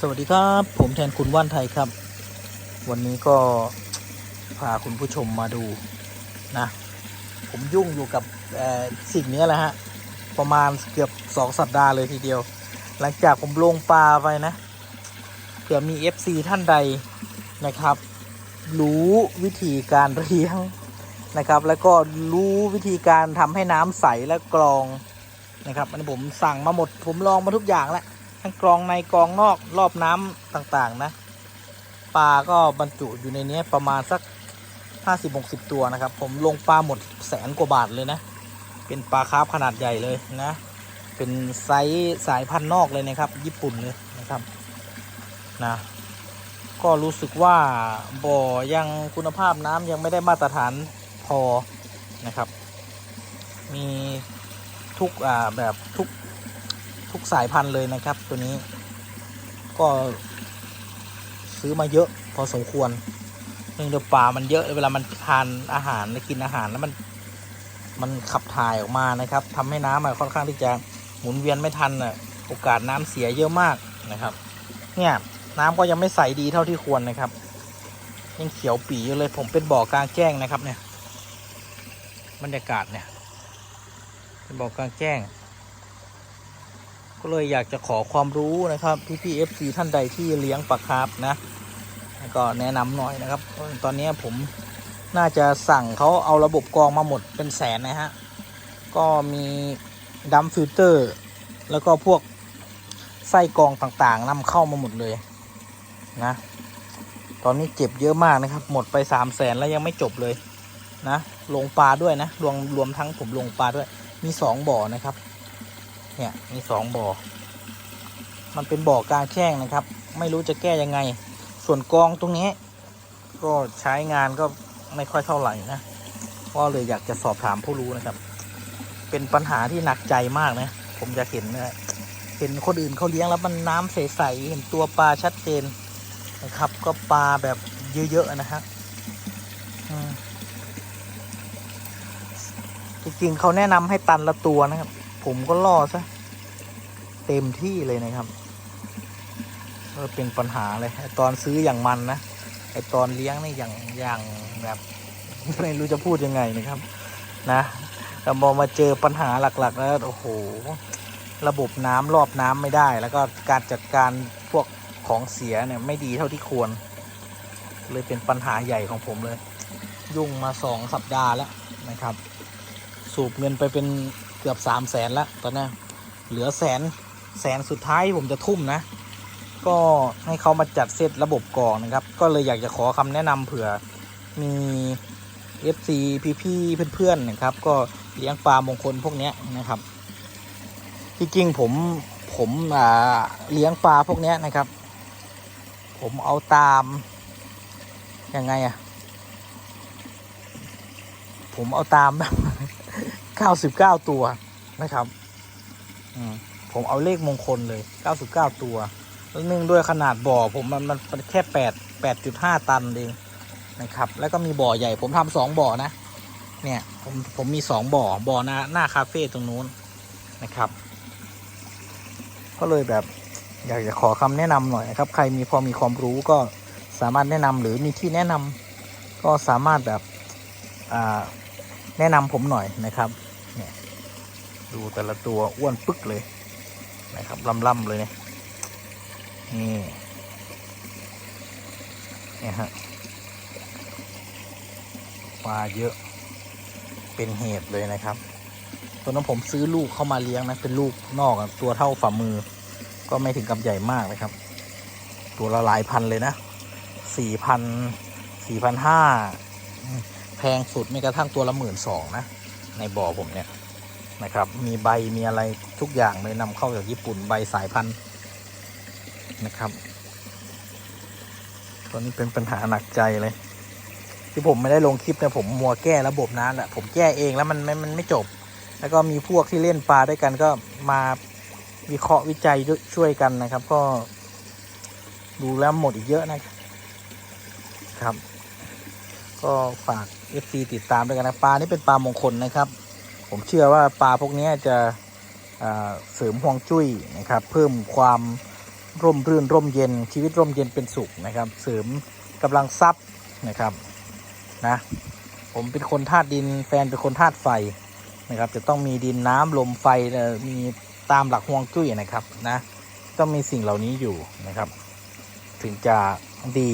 สวัสดีครับ ผมแทนคุณว่านไทยครับ วันนี้ก็พาคุณผู้ชมมาดูนะ ผมยุ่งอยู่กับสิ่งนี้แหละฮะ ประมาณเกือบสองสัปดาห์เลยทีเดียว หลังจากผมลงปลาไปนะเผื่อมี FC ท่านใดนะครับ รู้วิธีการเลี้ยงนะครับ แล้วก็รู้วิธีการทำให้น้ำใสและกรองนะครับอันนี้ผมสั่งมาหมด ผมลองมาทุกอย่างแล้ว ทั้งกรองในกรองนอกรอบน้ำต่างๆนะปลาก็บรรจุอยู่ในนี้ประมาณสัก 50-60 ตัวนะครับ ผมลงปลาหมดแสนกว่าบาทเลยนะ เป็นปลาคาร์ฟขนาดใหญ่เลยนะ เป็นไซส์สายพันธุ์นอกเลยนะครับ ญี่ปุ่นเลยนะครับนะก็รู้สึกว่าบ่อยังคุณภาพน้ำยังไม่ได้มาตรฐานพอนะครับ มีทุกอ่าแบบทุก ทุกสายพันธุ์เลยนะครับ ตัวนี้ ก็ซื้อมาเยอะพอสมควรเนื่องจากปลามันเยอะเวลามันทานอาหารกินอาหารแล้วมันมันขับถ่ายออกมานะครับทำให้น้ำอะค่อนข้างที่จะหมุนเวียนไม่ทันอะโอกาสน้ำเสียเยอะมากนะครับ เนี่ยน้ำก็ยังไม่ใสดีเท่าที่ควรนะครับยังเขียวปีอยู่เลยผมเป็นบ่อกลางแจ้งนะครับเนี่ยบรรยากาศเนี่ย เป็นบ่อกลางแจ้ง ก็เลยอยากจะขอความรู้นะครับพี่พี่เอฟซีท่านใดที่เลี้ยงปลาคาร์ฟนะก็แนะนำหน่อยนะครับ ตอนนี้ผมน่าจะสั่งเขาเอาระบบกรองมาหมดเป็นแสนนะฮะ ก็มีดัมฟิลเตอร์ แล้วก็พวกไส้กรองต่างๆนำเข้ามาหมดเลยนะ ตอนนี้เจ็บเยอะมากนะครับ หมดไปสามแสนแล้วยังไม่จบเลยนะ ลงปลาด้วยนะ รวมรวมทั้งผมลงปลาด้วย มีสองบ่อนะครับ เนี่ยมีสองบ่อ มันเป็นบ่อกลางแช่งนะครับ ไม่รู้จะแก้ยังไง ส่วนกองตรงนี้ ก็ใช้งานก็ไม่ค่อยเท่าไหร่นะก็เลยอยากจะสอบถามผู้รู้นะครับ เป็นปัญหาที่หนักใจมากนะผมจะเห็นนะเห็นคนอื่นเขาเลี้ยงแล้วมันน้ำใสๆเห็นตัวปลาชัดเจนนะครับ ก็ปลาแบบเยอะๆนะฮะจริงๆเขาแนะนำให้ตันละตัวนะครับ ผมก็ล่อซะ เต็มที่เลยนะครับก็เป็นปัญหาเลยไอตอนซื้ออย่างมันนะไอตอนเลี้ยงนี่อย่างอย่างแบบไม่รู้จะพูดยังไงนะครับ นะแต่พอมาเจอปัญหาหลัก ๆ แล้วโอ้โห ระบบน้ำรอบน้ำไม่ได้ แล้วก็การจัดการพวกของเสียเนี่ยไม่ดีเท่าที่ควร เลยเป็นปัญหาใหญ่ของผมเลย ยุ่งมาสองสัปดาห์แล้วนะครับ สูบเงินไปเป็นเกือบสามแสนแล้วตอนนี้เหลือแสน แสนสุดท้ายผมจะทุ่มนะ ก็ให้เขามาจัดเซตระบบกองนะครับ ก็เลยอยากจะขอคำแนะนำเผื่อมี FC พี่ๆเพื่อนๆนะครับ ก็เลี้ยงปลามงคลพวกนี้นะครับที่จริงผมผมอ่าเลี้ยงปลาพวกนี้นะครับ ผมเอาตามยังไงอะผมเอาตาม99ตัวนะครับ อืม ผมเอาเลขมงคลเลย 99 ตัวแล้วนื่งด้วยขนาดบ่อผมมันมันแค่ 8 8.5 ตันเองนะครับ แล้วก็มีบ่อใหญ่ผมทำสองบ่อนะ เนี่ยผมผมมีสองบ่อ บ่อหน้าหน้าคาเฟ่ตรงนู้นนะครับ ก็เลยแบบอยากจะขอคำแนะนำหน่อยนะครับ ใครมีพอมีความรู้ก็สามารถแนะนำหรือมีที่แนะนำก็สามารถแบบแนะนำผมหน่อยนะครับ เนี่ย ดูแต่ละตัวอ้วนปึ๊กเลย นะครับล่ำๆเลยเนี่ยนี่นี่ฮะปลาเยอะเป็นเหตุเลยนะครับ ตัวนั้นผมซื้อลูกเข้ามาเลี้ยงนะเป็นลูกนอกตัวเท่าฝ่ามือ ก็ไม่ถึงกับใหญ่มากนะครับ ตัวละหลายพันเลยนะสี่พันสี่พันห้าแพงสุดไม่กระทั่งตัวละหมื่นสองนะ ในบ่อผมเนี่ย นะครับ มีใบมีอะไรทุกอย่างเลยนำเข้าจากญี่ปุ่นใบสายพันธุ์นะครับตัวนี้เป็นปัญหาหนักใจเลย ที่ผมไม่ได้ลงคลิปเนี่ยผมมัวแก้ระบบน้ำแหละผมแก้เองแล้วมันไม่มันไม่จบ แล้วก็มีพวกที่เล่นปลาด้วยกันก็มาวิเคราะห์วิจัยช่วยกันนะครับ ก็ดูแล้วหมดอีกเยอะนะครับ ก็ฝาก FC ติดตามด้วยกันนะปลานี่เป็นปลามงคลนะครับ ผมเชื่อว่าปลาพวกนี้จะเสริมห่วงจุ้ยนะครับ เพิ่มความร่มรื่นร่มเย็นชีวิตร่มเย็นเป็นสุขนะครับ เสริมกำลังทรัพย์นะครับนะผมเป็นคนธาตุดินแฟนเป็นคนธาตุไฟนะครับ จะต้องมีดินน้ำลมไฟมีตามหลักฮวงจุ้ยนะครับนะต้องมีสิ่งเหล่านี้อยู่นะครับ ถึงจะดี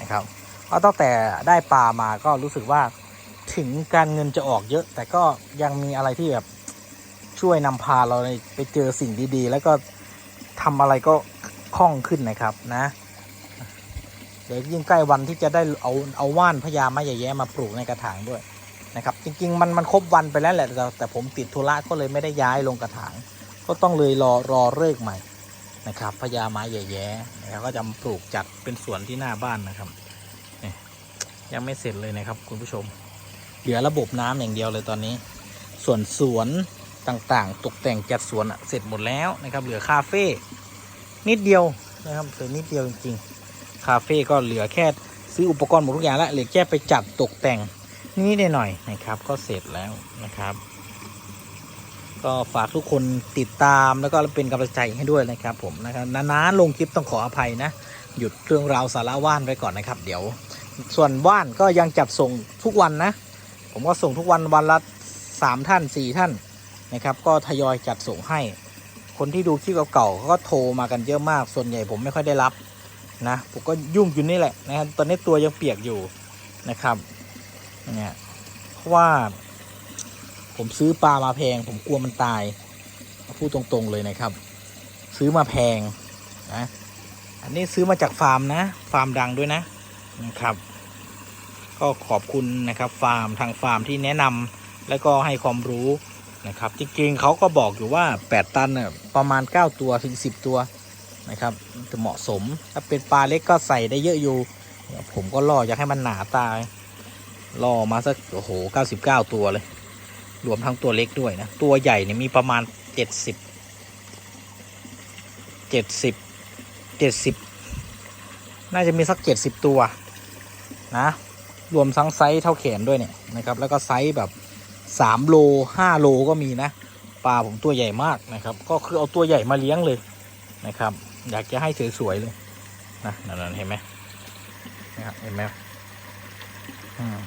นะครับเพราะตั้งแต่ได้ปลามาก็รู้สึกว่า ถึงการเงินจะออกเยอะ แต่ก็ยังมีอะไรที่แบบช่วยนำพาเราไปเจอสิ่งดีๆ แล้วก็ทำอะไรก็คล่องขึ้นนะครับนะเดี๋ยวยิ่งใกล้วันที่จะได้เอาเอาว่านพญาไม้ใหญ่แย้มาปลูกในกระถางด้วยนะครับ จริง ๆ มันมันครบวันไปแล้วแหละแต่แต่ผมติดธุระก็เลยไม่ได้ย้ายลงกระถาง ก็ต้องเลยรอรอเลิกใหม่นะครับพญาไม้ใหญ่แย้นะก็จะปลูกจัดเป็นสวนที่หน้าบ้านนะครับยังไม่เสร็จเลยนะครับคุณผู้ชม เหลือระบบน้ำอย่างเดียวเลยตอนนี้ ส่วนสวนต่างๆ ตกแต่งจัดสวนเสร็จหมดแล้วนะครับ เหลือคาเฟ่นิดเดียวนะครับเหลือนิดเดียวจริงๆ คาเฟ่ก็เหลือแค่ซื้ออุปกรณ์หมดทุกอย่างแล้วเหลือแค่ไปจัดตกแต่งนิดหน่อยนะครับ ก็เสร็จแล้วนะครับ ก็ฝากทุกคนติดตามแล้วก็เป็นกำลังใจให้ด้วยนะครับ ผมนะครับนานๆลงคลิปต้องขออภัยนะ หยุดเรื่องราวสาระว่านไว้ก่อนนะครับ เดี๋ยว ส่วนว่านก็ยังจัดส่งทุกวันนะ ผมก็ส่งทุกวันวันละสามท่านสี่ท่านนะครับ ก็ทยอยจัดส่งให้ คนที่ดูคลิปเก่าๆก็โทรมากันเยอะมาก ส่วนใหญ่ผมไม่ค่อยได้รับนะผมก็ยุ่งอยู่นี่แหละนะครับตอนนี้ตัวยังเปียกอยู่นะครับเนี่ยเพราะว่า ผมซื้อปลามาแพง ผมกลัวมันตายพูดตรงๆเลยนะครับ ซื้อมาแพงนะอันนี้ซื้อมาจากฟาร์มนะ ฟาร์มดังด้วยนะนะครับ ก็ขอบคุณนะครับฟาร์มทางฟาร์มที่แนะนำแล้วก็ให้ความรู้นะครับ จริงๆเขาก็บอกอยู่ว่า 8 ตันน่ะประมาณ 9 ตัวถึง 10 ตัวนะครับจะเหมาะสม ถ้าเป็นปลาเล็กก็ใส่ได้เยอะอยู่ ผมก็ล่ออยากให้มันหนาตายล่อมาสักโอ้โห 99 ตัวเลย รวมทั้งตัวเล็กด้วยนะ ตัวใหญ่เนี่ยมีประมาณ 70 70 70 น่าจะมีสัก 70 ตัวนะ รวมทั้งไซส์เท่าแขนด้วยเนี่ยนะครับ แล้วก็ไซส์แบบ3โล5โลก็มีนะปลาผมตัวใหญ่มากนะครับ ก็คือเอาตัวใหญ่มาเลี้ยงเลยนะครับ อยากจะให้สวยๆเลยนะนั่นเห็นไหมนะครับเห็นไหมอืม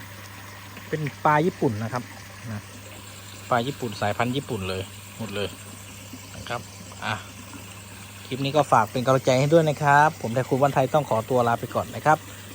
เป็นปลาญี่ปุ่นนะครับนะปลาญี่ปุ่นสายพันธุ์ญี่ปุ่นเลยหมดเลยนะครับอะคลิปนี้ก็ฝากเป็นกำลังใจให้ด้วยนะครับ ผมแต่คุณวันไทยต้องขอตัวลาไปก่อนนะครับ